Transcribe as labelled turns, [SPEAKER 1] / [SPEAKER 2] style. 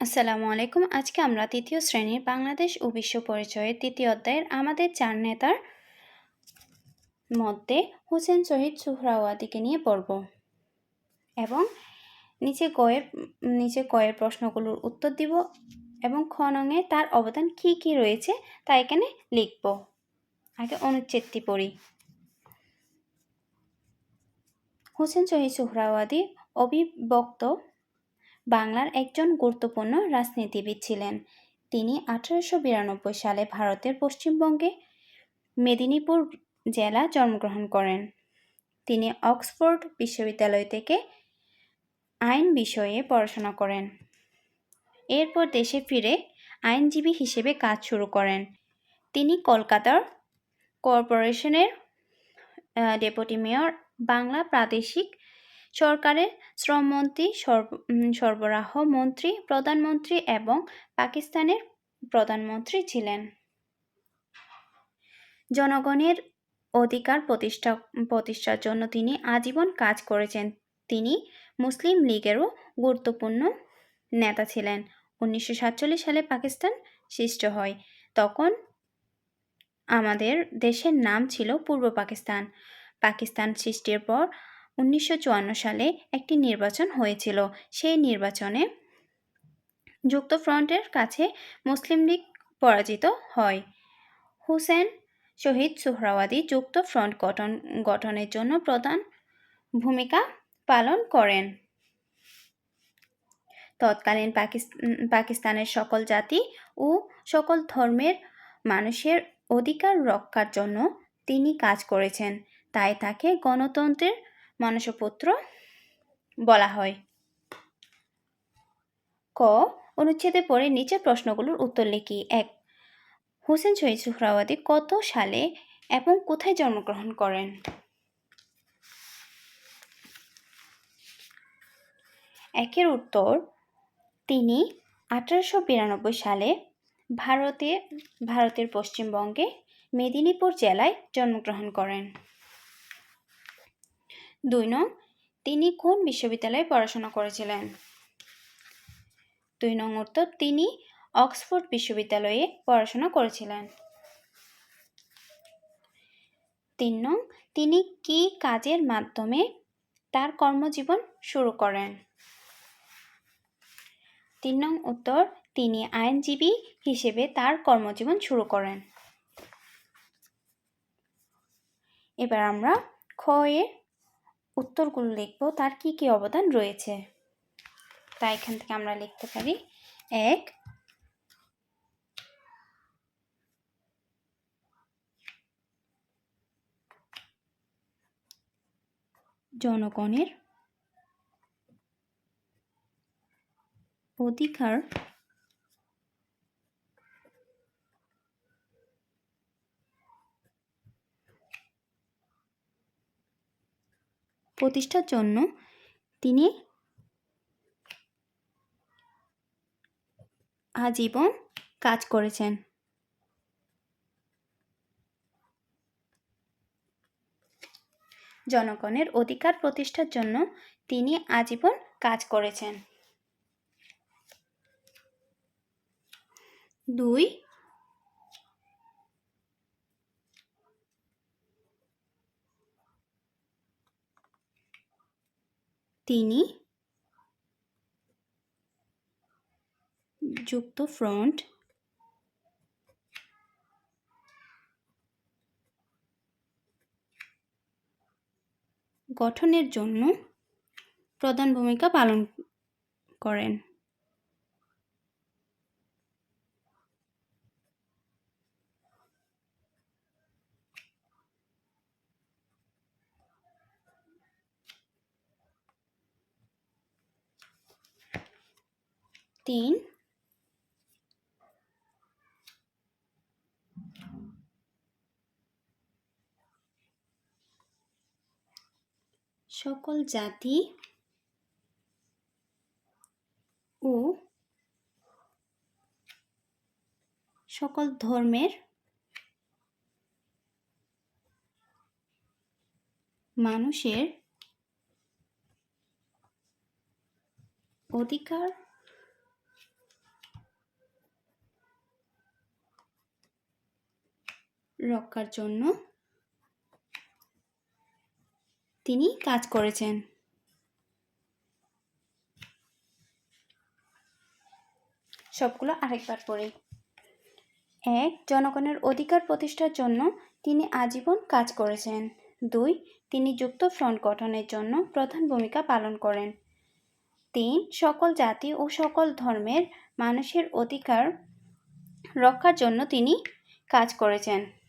[SPEAKER 1] আসসালামু আলাইকুম। আজকে আমরা তৃতীয় শ্রেণির বাংলাদেশ ও বিশ্ব পরিচয়ের তৃতীয় অধ্যায়ের আমাদের চার নেতার মধ্যে হোসেন শহীদ সুহরাওয়াদিকে নিয়ে পড়ব এবং নিচে কয়ের নিচে কয়ের প্রশ্নগুলোর উত্তর দিব এবং খনঙে তার অবদান কি কি রয়েছে তা এখানে লিখব। আগে অনুচ্ছেদটি পড়ি। হোসেন শহীদ সুহরাওয়াদি অবিভক্ত বাংলার একজন গুরুত্বপূর্ণ রাজনীতিবিদ ছিলেন। তিনি আঠারোশো বিরানব্বই সালে ভারতের পশ্চিমবঙ্গে মেদিনীপুর জেলা জন্মগ্রহণ করেন। তিনি অক্সফোর্ড বিশ্ববিদ্যালয় থেকে আইন বিষয়ে পড়াশোনা করেন। এরপর দেশে ফিরে আইনজীবী হিসেবে কাজ শুরু করেন। তিনি কলকাতার কর্পোরেশনের ডেপুটি মেয়র, বাংলা প্রাদেশিক সরকারের শ্রমমন্ত্রী সরবরাহ মন্ত্রী, প্রধানমন্ত্রী এবং পাকিস্তানের প্রধানমন্ত্রী ছিলেন। জনগণের অধিকার প্রতিষ্ঠা প্রতিষ্ঠার জন্য তিনি আজীবন কাজ করেছেন। তিনি মুসলিম লীগেরও গুরুত্বপূর্ণ নেতা ছিলেন। উনিশশো সাতচল্লিশ সালে পাকিস্তান সৃষ্ট হয়। তখন আমাদের দেশের নাম ছিল পূর্ব পাকিস্তান। পাকিস্তান সৃষ্টির পর উনিশশো চুয়ান্ন সালে একটি নির্বাচন হয়েছিল। সেই নির্বাচনে যুক্তফ্রন্টের কাছে মুসলিম লীগ পরাজিত হয়। হুসেন শহীদ সুহরাওয়াদি যুক্ত ফ্রন্ট গঠন, গঠনের জন্য প্রধান ভূমিকা পালন করেন। তৎকালীন পাকিস্তানের সকল জাতি ও সকল ধর্মের মানুষের অধিকার রক্ষার জন্য তিনি কাজ করেছেন। তাই তাকে গণতন্ত্রের মানসপুত্র বলা হয়। ক, অনুচ্ছেদে পড়ে নিচের প্রশ্নগুলোর উত্তর লিখি। এক, হোসেন শহীদ সুহরাওয়াদি কত সালে এবং কোথায় জন্মগ্রহণ করেন? একের উত্তর, তিনি আঠারোশো বিরানব্বই সালে ভারতে ভারতের পশ্চিমবঙ্গে মেদিনীপুর জেলায় জন্মগ্রহণ করেন। দুই নং, তিনি কোন বিশ্ববিদ্যালয়ে পড়াশোনা করেছিলেন? দুই নং উত্তর, তিনি অক্সফোর্ড বিশ্ববিদ্যালয়ে পড়াশোনা করেছিলেন। তিন নং, তিনি কি কাজের মাধ্যমে তার কর্মজীবন শুরু করেন? তিন নং উত্তর, তিনি আইনজীবী হিসেবে তার কর্মজীবন শুরু করেন। এবার আমরা খ এর উত্তরগুলো লিখব? তার কি কি অবদান রয়েছে? তা এখান থেকে আমরা লিখতে পারি। এক, জনগণের অধিকার প্রতিষ্ঠার জন্য তিনি আজীবন কাজ করেছেন। জনগণের অধিকার প্রতিষ্ঠার জন্য তিনি আজীবন কাজ করেছেন। দুই তিনি যুক্ত ফ্রন্ট গঠনের জন্য প্রধান ভূমিকা পালন করেন। তিন। সকল জাতি ও সকল ধর্মের মানুষের অধিকার রক্ষার জন্য তিনি কাজ করেছেন। সবগুলো আরেকবার পড়ি। এক, জনগণের অধিকার প্রতিষ্ঠার জন্য তিনি আজীবন কাজ করেছেন। দুই, তিনি যুক্ত ফ্রন্ট গঠনের জন্য প্রধান ভূমিকা পালন করেন। তিন, সকল জাতি ও সকল ধর্মের মানুষের অধিকার রক্ষার জন্য তিনি কাজ করেছেন।